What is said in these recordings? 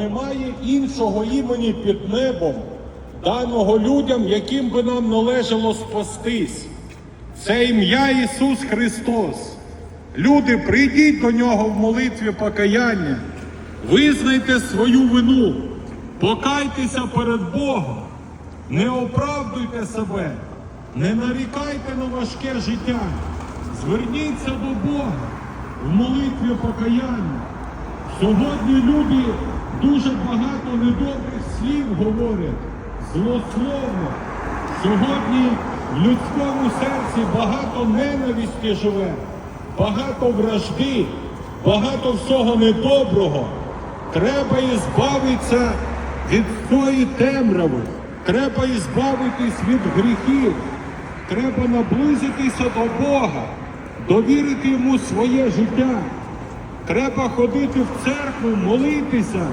Немає іншого імені під небом, даного людям, яким би нам належало спастись. Це ім'я Ісус Христос. Люди, прийдіть до нього в молитві покаяння, визнайте свою вину, покайтеся перед Богом, не оправдуйте себе, не нарікайте на важке життя. Зверніться до Бога в молитві покаяння. Сьогодні люди дуже багато недобрих слів говорять, злословно. Сьогодні в людському серці багато ненависті живе, багато вражди, багато всього недоброго. Треба ізбавитися від цієї темряви, треба ізбавитись від гріхів, треба наблизитися до Бога, довірити йому своє життя. Треба ходити в церкву, молитися.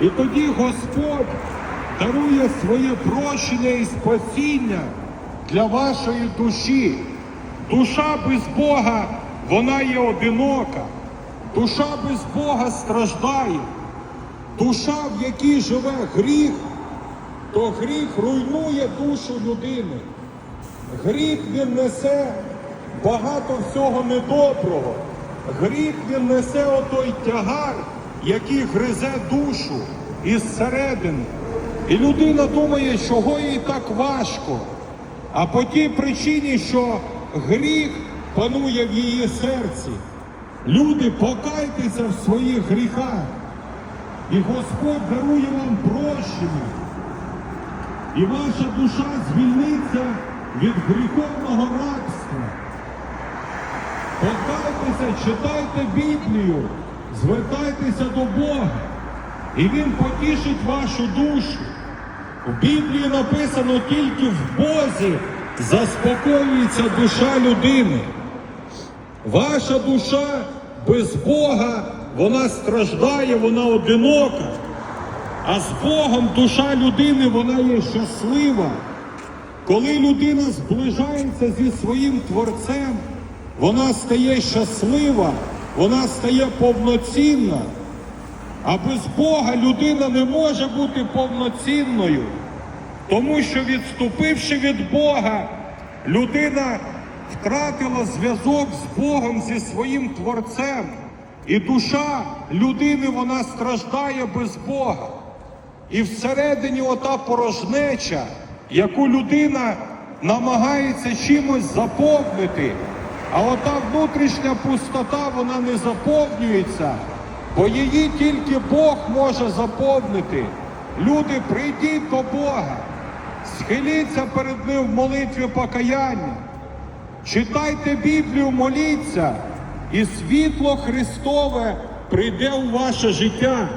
І тоді Господь дарує своє прощення і спасіння для вашої душі. Душа без Бога, вона є одинока. Душа без Бога страждає. Душа, в якій живе гріх, то гріх руйнує душу людини. Гріх він несе багато всього недоброго. Гріх він несе отой тягар, який гризе душу із середини. І людина думає, чого їй так важко. А по тій причині, що гріх панує в її серці. Люди, покайтеся в своїх гріхах. І Господь дарує вам прощення. І ваша душа звільниться від гріховного рабства. Покайтеся, читайте Біблію, звертайтеся до Бога, і Він потішить вашу душу. В Біблії написано тільки в Бозі заспокоюється душа людини. Ваша душа без Бога, вона страждає, вона одинока. А з Богом душа людини, вона є щаслива. Коли людина зближається зі своїм Творцем, вона стає щаслива, вона стає повноцінна. А без Бога людина не може бути повноцінною, тому що відступивши від Бога, людина втратила зв'язок з Богом, зі своїм Творцем. І душа людини вона страждає без Бога. І всередині ота порожнеча, яку людина намагається чимось заповнити, а ота внутрішня пустота вона не заповнюється, бо її тільки Бог може заповнити. Люди, прийдіть до Бога, схиліться перед Ним в молитві покаяння, читайте Біблію, моліться, і світло Христове прийде у ваше життя.